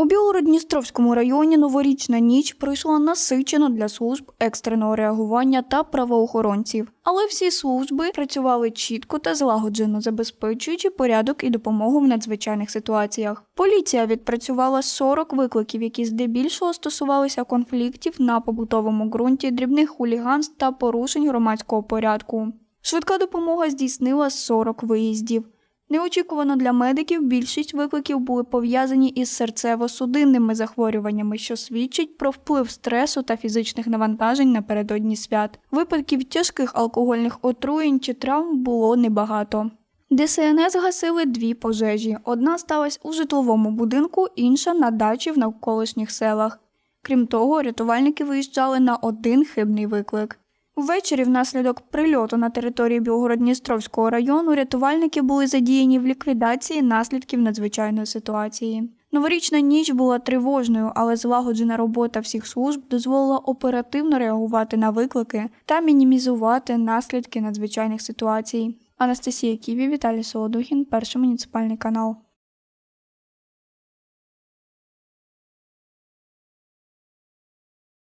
У Білгород-Дністровському районі новорічна ніч пройшла насичено для служб екстреного реагування та правоохоронців. Але всі служби працювали чітко та злагоджено, забезпечуючи порядок і допомогу в надзвичайних ситуаціях. Поліція відпрацювала 40 викликів, які здебільшого стосувалися конфліктів на побутовому ґрунті, дрібних хуліганств та порушень громадського порядку. Швидка допомога здійснила 40 виїздів. Неочікувано для медиків більшість викликів були пов'язані із серцево-судинними захворюваннями, що свідчить про вплив стресу та фізичних навантажень напередодні свят. Випадків тяжких алкогольних отруєнь чи травм було небагато. ДСНС гасили дві пожежі. Одна сталася у житловому будинку, інша на дачі в навколишніх селах. Крім того, рятувальники виїжджали на один хибний виклик. Ввечері внаслідок прильоту на території Білгород-Дністровського району рятувальники були задіяні в ліквідації наслідків надзвичайної ситуації. Новорічна ніч була тривожною, але злагоджена робота всіх служб дозволила оперативно реагувати на виклики та мінімізувати наслідки надзвичайних ситуацій. Анастасія Ківі, Віталій Солодухін, перший муніципальний канал.